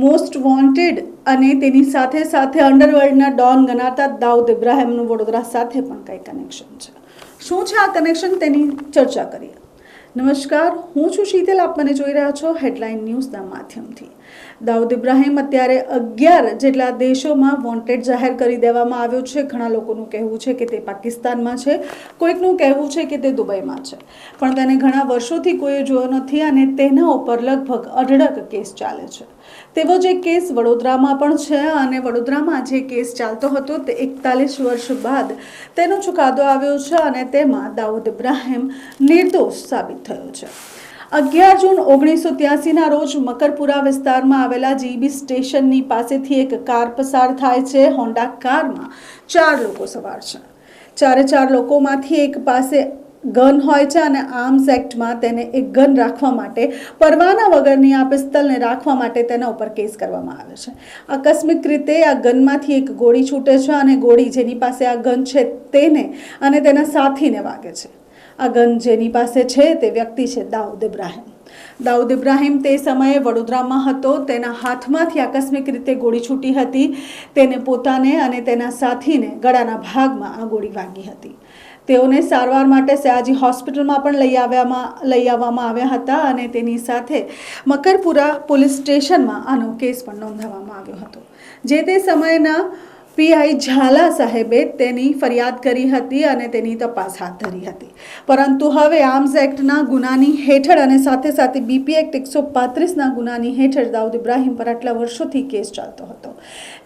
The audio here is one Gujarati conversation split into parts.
મોસ્ટ વોન્ટેડ અને તેની સાથે સાથે અંડરવર્લ્ડના ડોન ગણાતા દાઉદ ઇબ્રાહિમનું વડોદરા સાથે પણ કંઈ કનેક્શન છે. શું છે આ કનેક્શન તેની ચર્ચા કરીએ. નમસ્કાર, હું છું શીતલ. આપ મને જોઈ રહ્યા છો હેડલાઇન ન્યૂઝના માધ્યમથી. દાઉદ ઇબ્રાહિમ અત્યારે અગિયાર જેટલા દેશોમાં વોન્ટેડ જાહેર કરી દેવામાં આવ્યો છે. ઘણા લોકોનું કહેવું છે કે તે પાકિસ્તાનમાં છે. કોઈકનું કહેવું છે કે તે દુબઈમાં છે. પણ તેને ઘણા વર્ષોથી કોઈએ જોયો નથી અને તેના ઉપર લગભગ અઢળક કેસ ચાલે છે. તેવો જ કેસ વડોદરામાં પણ છે અને વડોદરામાં જે કેસ ચાલતો હતો તે એકતાલીસ વર્ષ બાદ તેનો ચુકાદો આવ્યો છે અને તેમાં દાઉદ ઇબ્રાહિમ નિર્દોષ સાબિત થયો છે. અગિયાર જૂન ઓગણીસો ત્યાસીના રોજ મકરપુરા વિસ્તારમાં આવેલા જીબી સ્ટેશનની પાસેથી એક કાર પસાર થાય છે. હોન્ડા કારમાં ચાર લોકો સવાર છે. ચારે ચાર લોકોમાંથી એક પાસે ગન હોય છે અને આર્મ્સ એક્ટમાં તેને એક ગન રાખવા માટે, પરવાના વગરની આ પિસ્તલને રાખવા માટે તેના ઉપર કેસ કરવામાં આવે છે. આકસ્મિક રીતે આ ગનમાંથી એક ગોળી છૂટે છે અને ગોળી જેની પાસે આ ગન છે તેને અને તેના સાથીને વાગે છે. આ ગન જેની પાસે છે તે વ્યક્તિ છે દાઉદ ઇબ્રાહિમ. દાઉદ ઇબ્રાહિમ તે સમયે વડોદરામાં હતો. તેના હાથમાંથી આકસ્મિક રીતે ગોળી છૂટી હતી. તેને પોતાને અને તેના સાથીને ગળાના ભાગમાં આ ગોળી વાગી હતી. તેઓને સારવાર માટે સયાજી હોસ્પિટલમાં પણ લઈ આવ્યામાં, લઈ આવવામાં આવ્યા હતા અને તેની સાથે મકરપુરા પોલીસ સ્ટેશનમાં આનો કેસ પણ નોંધાવવામાં આવ્યો હતો. જે તે સમયના પીઆઈ ઝાલા સાહેબે તેની ફરિયાદ કરી હતી અને તેની તપાસ હાથ ધરી હતી. પરંતુ હવે આર્મ્સ એક્ટના ગુનાની હેઠળ અને સાથે સાથે બીપી એક્ટ એકસો પાંત્રીસના ગુનાની હેઠળ દાઉદ ઇબ્રાહિમ પર આટલા વર્ષોથી કેસ ચાલતો હતો.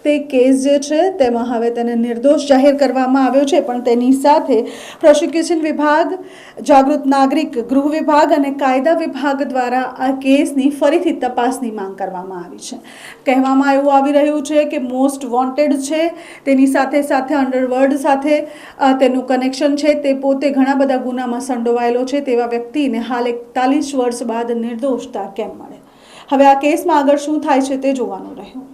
તે કેસ જે છે તેમાં હવે તેને નિર્દોષ જાહેર કરવામાં આવ્યો છે, પણ તેની સાથે પ્રોસિક્યુશન વિભાગ, જાગૃત નાગરિક, ગૃહ વિભાગ અને કાયદા વિભાગ દ્વારા આ કેસની ફરીથી તપાસની માંગ કરવામાં આવી છે. કહેવામાં એવું આવી રહ્યું છે કે મોસ્ટ વોન્ટેડ છે, તેની સાથે સાથે અંડરવર્લ્ડ સાથે તેનું કનેક્શન છે, તે પોતે ઘણા બધા ગુનામાં સંડોવાયેલો છે, તેવા વ્યક્તિને હાલ એકતાલીસ વર્ષ બાદ નિર્દોષતા કેમ મળે? હવે આ કેસમાં આગળ શું થાય છે તે જોવાનું રહ્યું.